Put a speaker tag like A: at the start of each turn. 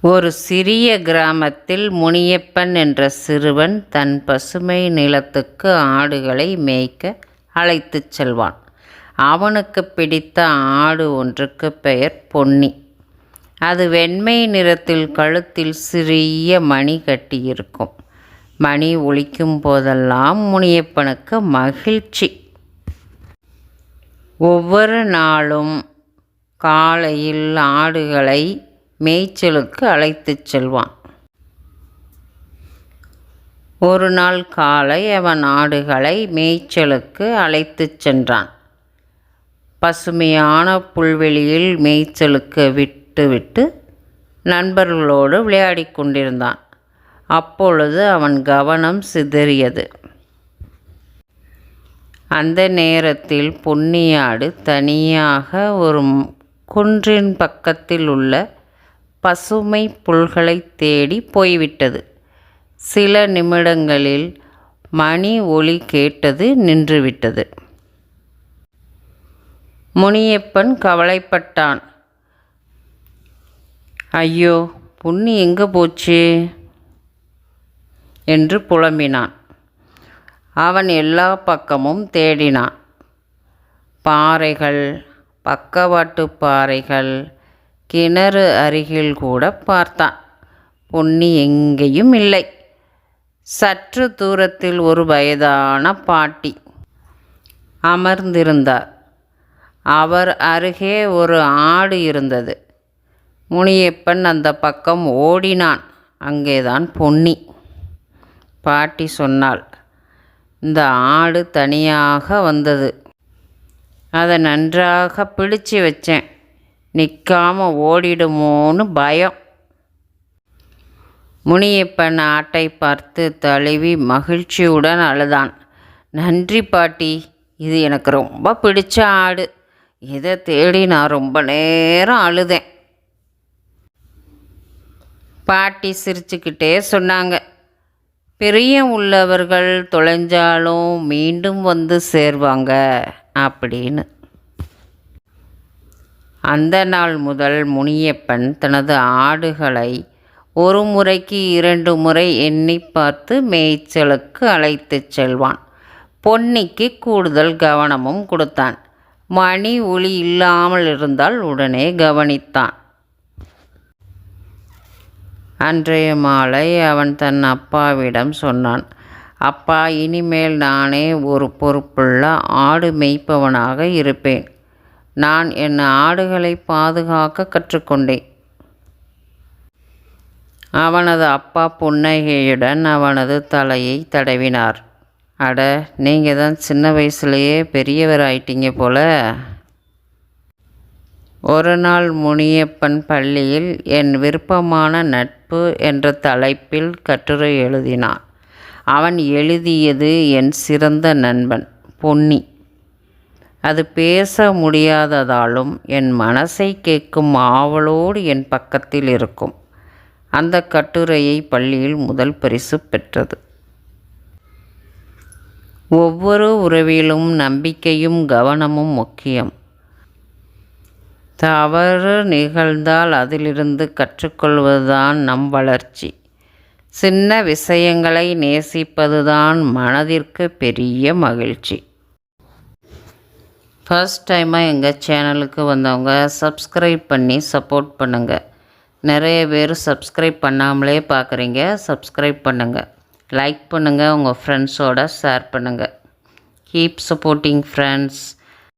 A: ஒரு சிறிய கிராமத்தில் முனியப்பன் என்ற சிறுவன் தன் பசுமை நிலத்துக்கு ஆடுகளை மேய்க்க அழைத்துச் செல்வான். அவனுக்கு பிடித்த ஆடு ஒன்றுக்கு பெயர் பொன்னி. அது வெண்மை நிறத்தில் கழுத்தில் சிறிய மணி கட்டியிருக்கும். மணி ஒழிக்கும் போதெல்லாம் முனியப்பனுக்கு மகிழ்ச்சி. ஒவ்வொரு நாளும் காலையில் ஆடுகளை மேய்ச்சலுக்கு அழைத்துச் செல்வான். ஒரு நாள் காலை அவன் ஆடுகளை மேய்ச்சலுக்கு அழைத்துச் சென்றான். பசுமையான புல்வெளியில் மேய்ச்சலுக்கு விட்டுவிட்டு நண்பர்களோடு விளையாடிக் கொண்டிருந்தான். அப்பொழுது அவன் கவனம் சிதறியது. அந்த நேரத்தில் பொன்னியாடு தனியாக ஒரு குன்றின் பக்கத்தில் உள்ள பசுமை புல்களை தேடி போய்விட்டது. சில நிமிடங்களில் மணி ஒளி கேட்டது நின்றுவிட்டது. முனியப்பன் கவலைப்பட்டான். ஐயோ பொன்னி எங்கே போச்சு என்று புலம்பினான். அவன் எல்லா பக்கமும் தேடினான். பாறைகள் பக்கவாட்டு பாறைகள் கிணறு அருகில் கூட பார்த்தான். பொன்னி எங்கேயும் இல்லை. சற்று தூரத்தில் ஒரு வயதான பாட்டி அமர்ந்திருந்தார். அவர் அருகே ஒரு ஆடு இருந்தது. முனியப்பன் அந்த பக்கம் ஓடினான். அங்கேதான் பொன்னி. பாட்டி சொன்னாள் இந்த ஆடு தனியாக வந்தது. அதை நன்றாக பிடிச்சு வச்சேன். நிற்காம ஓடிடுமோன்னு பயம். முனியப்பன் ஆட்டை பார்த்து தழுவி மகிழ்ச்சியுடன் அழுதான். நன்றி பாட்டி இது எனக்கு ரொம்ப பிடிச்ச ஆடு. இதை தேடி நான் ரொம்ப நேரம் அழுதேன். பாட்டி சிரிச்சுக்கிட்டே சொன்னாங்க. பிரியம் உள்ளவர்கள் தொலைஞ்சாலும் மீண்டும் வந்து சேர்வாங்க அப்படின்னு. அந்த நாள் முதல் முனியப்பன் தனது ஆடுகளை ஒரு முறைக்கு இரண்டு முறை எண்ணி பார்த்து மேய்ச்சலுக்கு அழைத்துச் செல்வான். பொன்னிக்கு கூடுதல் கவனமும் கொடுத்தான். மணி ஒளி இல்லாமல் இருந்தால் உடனே கவனித்தான். அன்றைய மாலை அவன் தன் அப்பாவிடம் சொன்னான் அப்பா இனிமேல் நானே ஒரு பொறுப்புள்ள ஆடு மேய்ப்பவனாக இருப்பேன். நான் என் ஆடுகளை பாதுகாக்க கற்றுக்கொண்டேன். அவனது அப்பா புன்னகையுடன் அவனது தலையை தடவினார். அட நீங்கள் தான் சின்ன வயசுலேயே பெரியவர் ஆயிட்டீங்க போல. ஒரு நாள் முனியப்பன் பள்ளியில் என் விருப்பமான நட்பு என்ற தலைப்பில் கட்டுரை எழுதினான். அவன் எழுதியது என் சிறந்த நண்பன் பொன்னி. அது பேச முடியாததாலும் என் மனசை கேட்கும் ஆவலோடு என் பக்கத்தில் இருக்கும். அந்த கட்டுரையை பள்ளியில் முதல் பரிசு பெற்றது. ஒவ்வொரு உறவிலும் நம்பிக்கையும் கவனமும் முக்கியம். தவறு நிகழ்ந்தால் அதிலிருந்து கற்றுக்கொள்வதுதான் நம் வளர்ச்சி. சின்ன விஷயங்களை நேசிப்பதுதான் மனதிற்கு பெரிய மகிழ்ச்சி. ஃபர்ஸ்ட் டைமாக எங்கள் சேனலுக்கு வந்தவங்க சப்ஸ்கிரைப் பண்ணி சப்போர்ட் பண்ணுங்கள் நிறைய பேர் சப்ஸ்கிரைப் பண்ணாமலே பார்க்குறீங்க சப்ஸ்கிரைப் பண்ணுங்கள் லைக் பண்ணுங்கள் உங்கள் ஃப்ரெண்ட்ஸோட ஷேர் பண்ணுங்கள் கீப் சப்போர்ட்டிங் ஃப்ரெண்ட்ஸ்